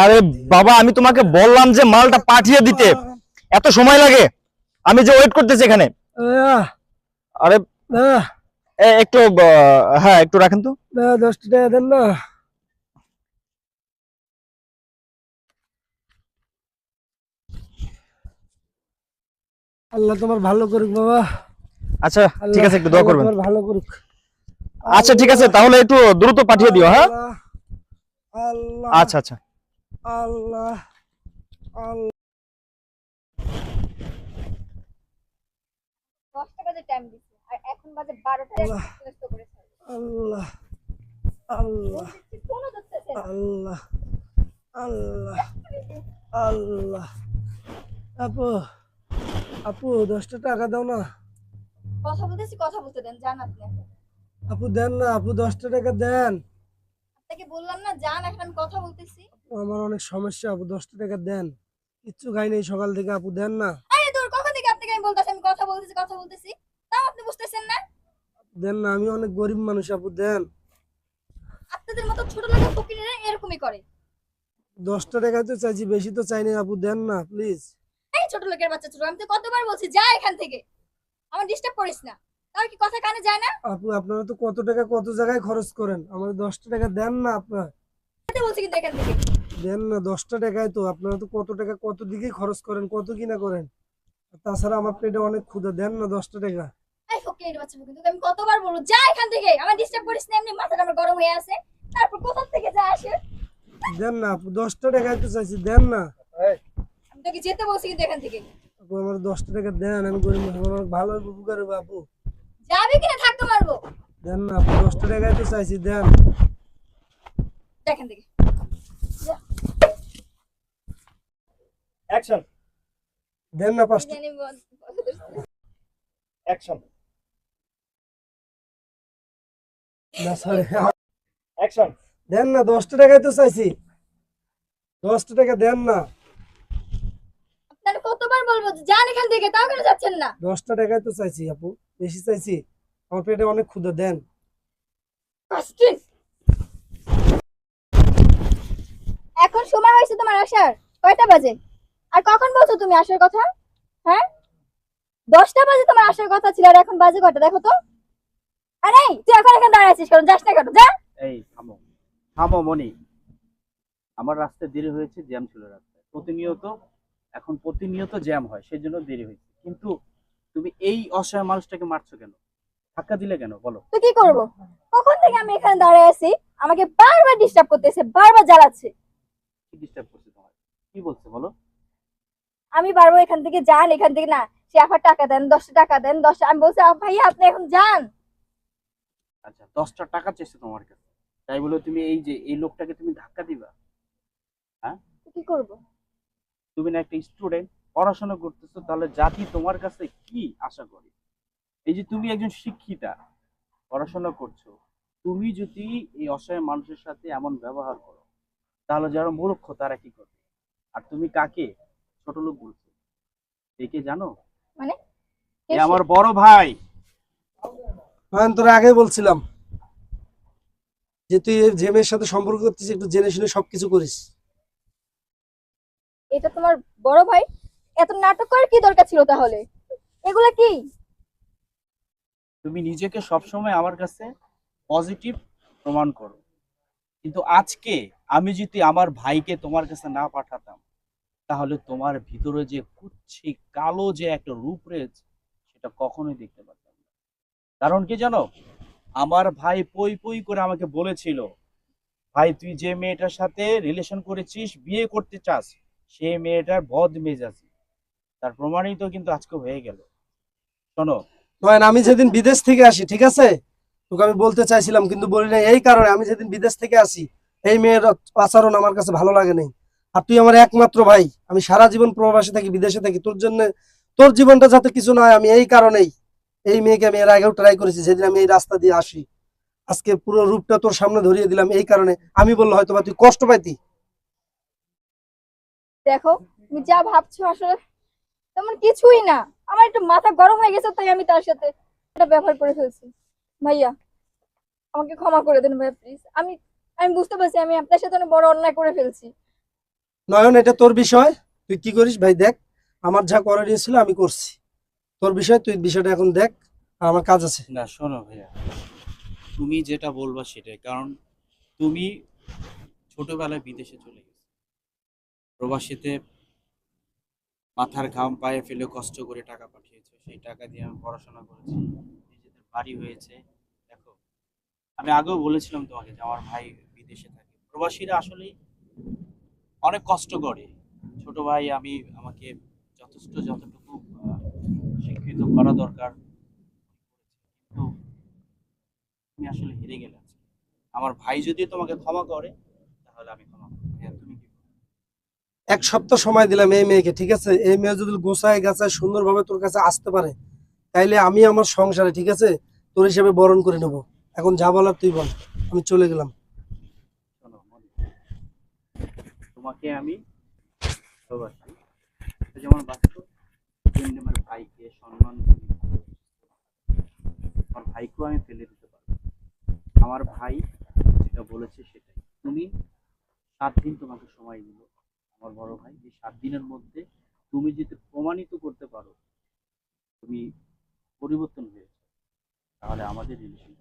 আরে বাবা আমি তোমাকে বললাম যে মালটা পাঠিয়ে দিতে। এত সময় লাগে? আমি যে ওয়েট করতেছি এখানে। আরে একটু হ্যাঁ একটু রাখেন তো। দশটা টাকা দেন না আল্লাহ তোমার ভালো করুক বাবা। আচ্ছা ঠিক আছে একটু দোয়া করবেন। ভালো করুক। আচ্ছা ঠিক আছে তাহলে একটু দ্রুত পাঠিয়ে দিও হ্যাঁ? আল্লাহ, আচ্ছা আচ্ছা। আল্লাহ আল্লাহ। দশটা বাজে টাইম দিচ্ছে আর এখন বাজে বারোটা আল্লাহ। আল্লাহ আল্লাহ আপু আপু দশটা টাকা দাও না। কথা বলতেছি কথা বলতে দেন যান আপনি আপু দেন না আপু দশটা টাকা দেন। আপনাকে বললাম না যান এখন আমি কথা বলতেছি। আমার অনেক সমস্যা আপু দশটা টাকা দেন। কিচ্ছু খাই নাই সকাল থেকে আপু দেন না। আরে দূর কখন থেকে আপনাকে আমি বলতেছি আমি কথা বলতেছি কথা বলতেছি? তাও আপনি বুঝতেছেন না? দেন না আমি অনেক গরিব মানুষ আপু দেন। আপনাদের মতো ছোট লোক ফকিরেরা এরকমই করে। দশটা টাকা তো চাইছি বেশি তো চাই না আপু দেন না প্লিজ এই ছোট লোকের বাচ্চা ছোট আমি তো কতবার বলছি যা এখান থেকে। আমার ডিস্টার্ব করিস না। তাও কি কথা কানে যায় না? আপু আপনারা তো কত টাকা কত জায়গায় খরচ করেন? আমার দশটা টাকা দেন না আপনার। কথা বলছি কিন্তু এখান থেকে দেন না দশটা টাকায় তো। আপনারা তো কত টাকা কত দিকে খরচ করেন কত কিনা করেন? তাছাড়া আমার পেটে অনেক ক্ষুদা দেন না দশটা টাকা। এই ফকিরের বাচ্চা কিন্তু আমি কতবার বলব? যা এখান থেকে আমার ডিস্টার্ব করিস না এমনি মাথাটা আমার গরম হয়ে আছে। তারপর কোথা থেকে যা আসে? দেন না আপু দশটা টাকায় তো চাইছি দেন না। আমি তোকে যেতে বলছি কিন্তু এখান থেকে আপু আমার দশটা টাকা দেন আমি গরিব মানুষ, আমার ভালো উপকার হবে আপু। যাবি কিনা থাকতে মারবো দেন না দশটা টাকায় তো চাইছি দেন। দেখেন থেকে অ্যাকশন দেন না পাঁচটা। অ্যাকশন না সরি অ্যাকশন দেন না দশটা টাকায় তো চাইছি। দশটা টাকা দেন না। আপনার কতবার বলব যান এখান থেকে তাও কেন যাচ্ছেন না? দশটা টাকায় তো চাইছি আপু। বেশি চাইছি। আমার পেটে অনেক ক্ষুদা দেন। এখন সময় হয়েছে তোমার আসার। কয়টা বাজে? আর কখন বলছো তুমি আসার কথা? হ্যাঁ? দশটা বাজে তোমার আসার কথা ছিল আর এখন বাজে কয়টা দেখো তো। আরে তুই এখন এখানে দাঁড়াচ্ছিস কারণ যাস না কেন যা। এই থামো। থামো মনি। আমার রাস্তায় দেরি হয়েছে জ্যাম ছিল রাস্তায়। প্রতিনিয়ত এখন প্রতিনিয়ত জ্যাম হয় সেই জন্য দেরি হয়েছে। কিন্তু তুমি এই অসহায় মানুষটাকে মারছো কেন? ধাক্কা দিলে কেন? বলো। তো কি করব? কখন থেকে আমি এখানে দাঁড়ায় আছি? আমাকে বারবার ডিস্টার্ব করতেছে বারবার জ্বালাচ্ছে। কি ডিস্টার্ব করছে তোমার কি বলছে বলো? আমি বারবার এখান থেকে যান এখান থেকে না সে আবার টাকা দেন দশটা টাকা দেন দশটা আমি বলছি আ, ভাইয়া আপনি এখন যান। আচ্ছা দশটা টাকা চেয়েছে তোমার কাছে। তাই বলে তুমি এই যে এই লোকটাকে তুমি ধাক্কা দিবা? তো কি করব? তুমি না একটা স্টুডেন্ট পড়াশোনা করতেছো তাহলে জাতি তোমার কাছে কি আশা করে? এই যে তুমি একজন শিক্ষিতা পড়াশোনা করছ তুমি যদি এই অসহায় মানুষের সাথে এমন ব্যবহার করো তাহলে যারা মূর্খ তারা কি করবে? আর তুমি কাকে? ছোট লোক বলছো। একে জানো? মানে? এ আমার বড় ভাই। আমি তোরা আগে বলছিলাম যে তুই এই যে মেয়ের সাথে সম্পর্ক করতেছিস একটু জেনে শুনে সবকিছু করিস। এটা তোমার বড় ভাই? এত নাটক করার কি দরকার ছিল তাহলে? এগুলা কি? তুমি নিজেকে সবসময় আমার কাছে পজিটিভ প্রমাণ করো। কিন্তু আজকে আমি যদি আমার ভাইকে তোমার কাছে না পাঠাতাম, তাহলে তোমার ভিতরে যে কুচ্ছি কালো যে একটা রূপ রয়েছে, সেটা কখনোই দেখতে পারতাম না। কারণ কি জানো? আমার ভাই পই পই করে আমাকে বলেছিল, ভাই, তুই যে মেয়েটার সাথে রিলেশন করেছিস, বিয়ে করতে চাস সেই মেয়েটার বদ মেজাজি তার প্রমাণিত কিন্তু আজকে হয়ে গেল। শোনো নয়ন আমি যেদিন বিদেশ থেকে আসি, ঠিক আছে? তোকে আমি বলতে চাইছিলাম, কিন্তু বলি না এই কারণে আমি যেদিন বিদেশ থেকে আসি, এই মেয়ের আচরণ আমার কাছে ভালো লাগে নাই। আর তুই আমার একমাত্র ভাই, আমি সারা জীবন প্রবাসে থাকি, বিদেশে থাকি, তোর জন্য, তোর জীবনটা যাতে কিছু নয়, আমি এই কারণেই এই মেয়েকে আমি এর আগেও ট্রাই করেছি, যেদিন আমি এই রাস্তা দিয়ে আসি। আজকে পুরো রূপটা তোর সামনে ধরিয়ে দিলাম, এই কারণে আমি বলল হয়তো বা তুই কষ্ট পাইতি। দেখো, তুমি যা ভাবছ আসলে তেমন কিছুই না। আমার একটু মাথা গরম হয়ে গেছে তাই আমি তার সাথে এটা ব্যবহার করে ফেলছি। ভাইয়া আমাকে ক্ষমা করে দেন ভাইয়া প্লিজ আমি আমি বুঝতে পারছি আমি আপনার সাথে অনেক বড় অন্যায় করে ফেলছি। নয়ন এটা তোর বিষয়। তুই কি করিস? ভাই দেখ আমার যা করার ছিল আমি করছি। তোর বিষয় তুই বিষয়টা এখন দেখ আর আমার কাজ আছে। না শোনো ভাইয়া। তুমি যেটা বলবা সেটাই কারণ তুমি ছোটবেলায় বিদেশে চলে গেছো। প্রবাসীতে মাথার ঘাম পায়ে ফেলে কষ্ট করে টাকা পাঠিয়েছো, সেই টাকা দিয়ে আমি পড়াশোনা করেছি, নিজেদের বাড়ি হয়েছে। দেখো, আমি আগেও বলেছিলাম তোমাকে যে আমার ভাই বিদেশে থাকে। প্রবাসীরা আসলেই অনেক কষ্ট করে। ছোট ভাই, আমি, আমাকে যথেষ্ট যতটুকু শিক্ষিত করা দরকার, কিন্তু তুমি আসলে হেরে গেলে আমার ভাই যদি তোমাকে ক্ষমা করে, তাহলে আমি ক্ষমা করব হ্যাঁ তুমি কি বলো? এক সপ্তাহ সময় দিলাম এই মেয়েকে, ঠিক আছে? এই মেয়ে যদি গোছায় গাছায় সুন্দরভাবে তোর কাছে আসতে পারে, তাইলে আমি আমার সংসারে, ঠিক আছে? তোর হিসেবে বরণ করে নেব। এখন যা বলার তুই বল, আমি চলে গেলাম। তোমাকে আমি যেমন আমার ভাইকে সম্মান ভাইকেও আমি ফেলে দিতে পারব। আমার ভাই যেটা বলেছে সেটাই। তুমি সাত দিন তোমাকে সময় দিল। আমার বড় ভাই যে সাত দিনের মধ্যে তুমি যদি প্রমাণিত করতে পারো, তুমি পরিবর্তন হয়েছে, তাহলে আমাদের রিলেশন